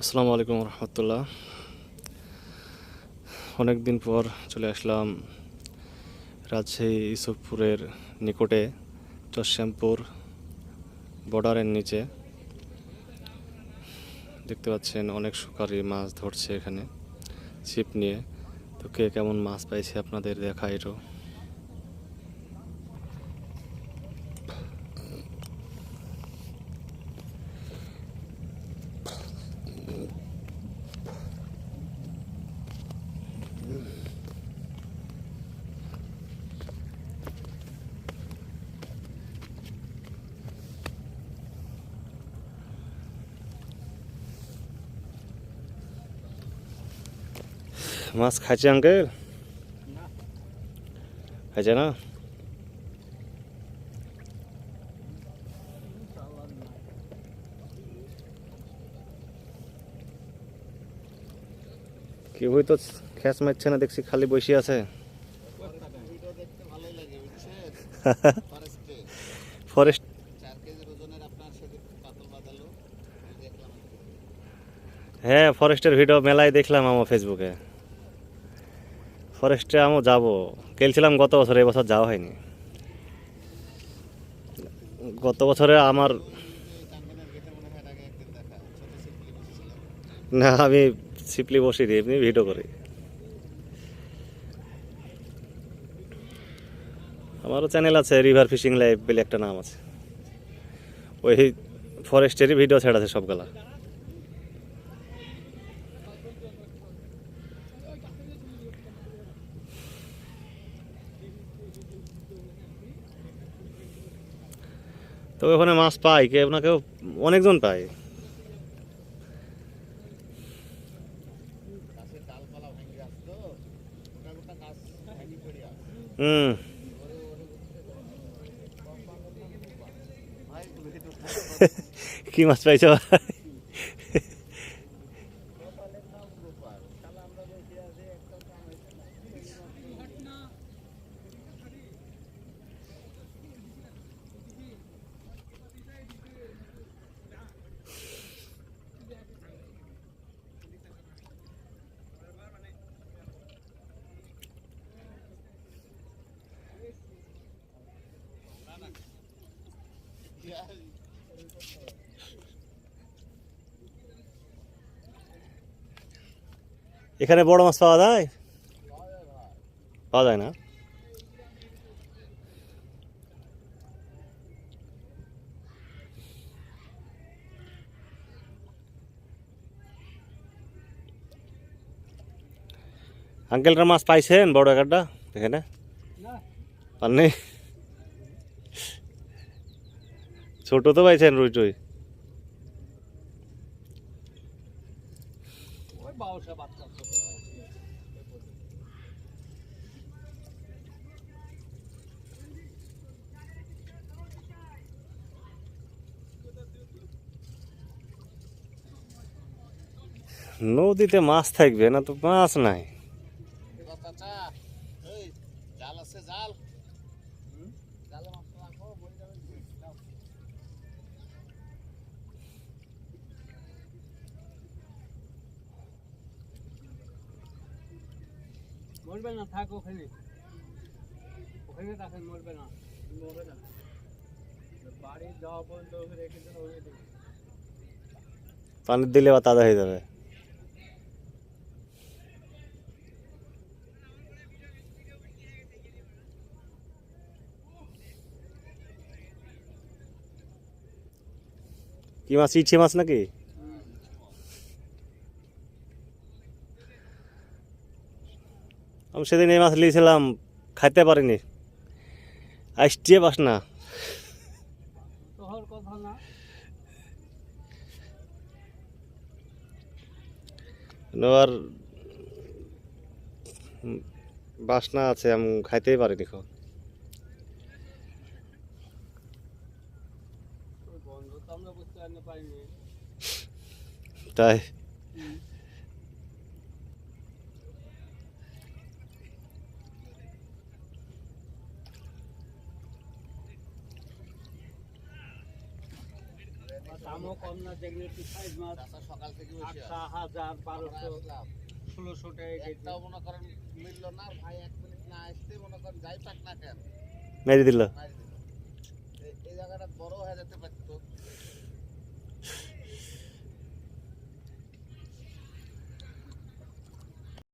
আসসালামু আলাইকুম রহমতুল্লাহ। অনেক দিন পর চলে আসলাম রাজশাহী ইসুফপুরের নিকটে চশ্যামপুর বর্ডারের নিচে। দেখতে পাচ্ছেন অনেক সুকারি মাছ ধরছে এখানে, ছিপ নিয়ে। তো কে কেমন মাছ পাইছে আপনাদের দেখা মাছ খাইছে আঙ্কেল? খাইছে না? কেউ হয়তো খ্যাস মারছে না দেখছি খালি বসে আছে। ফরেস্টে। হ্যাঁ ফরেস্টের ভিডিও মেলায় দেখলাম আমার ফেসবুকে ফরেস্টে আমিও যাব। গেছিলাম গত বছর এবছর যাওয়া হয়নি। গত বছরে আমার না, আমি সিপলি বসি দিই এমনি ভিডিও করি। আমারও চ্যানেল আছে রিভার ফিশিং লাইফ বলে একটা নাম আছে। ওই ফরেস্টেরই ভিডিও ছেড়া আছে সবগুলা। তো ওখানে মাছ পাই কেউ না কেউ অনেকজন পায়। হুম। কি মাছ পাইছো ভাই? এখানে বড় মাছ পাওয়া যায়? পাওয়া যায় না? আঙ্কেলরা মাছ পাইছেন বড় একটা? এখানে? পাননি? ছোট তো পাইছেন রুই টুই। নদীতে মাছ থাকবে না তো মাছ নাই। মরবে না থাক ওখানে ওখানে থাকেন মরবে না মরবে না বাড়ি যাওয়া পর্যন্ত ওকে রেখে দেন ওকে দিন পানি দিলে বা তাজা হয়ে যাবে কি মাছ ইচ্ছে মাছ নাকি আমি সেদিন এই মাছ নিয়েছিলাম খাইতে পারিনি। আসটিয়ে পাস না। নেওয়ার বাসনা আছে, আমি খাইতেই পারিনি পারিনি তাই। আমও কম না যেগুলো একটু সাইজ মাছ সকাল থেকে আটশো হাজার বারোশো ষোলোশো টাকা কেজি। মনে করেন মিললো না ভাই এক মিনিট না আসতে মনে করেন যাই পাক না কেন। মেরে দিল।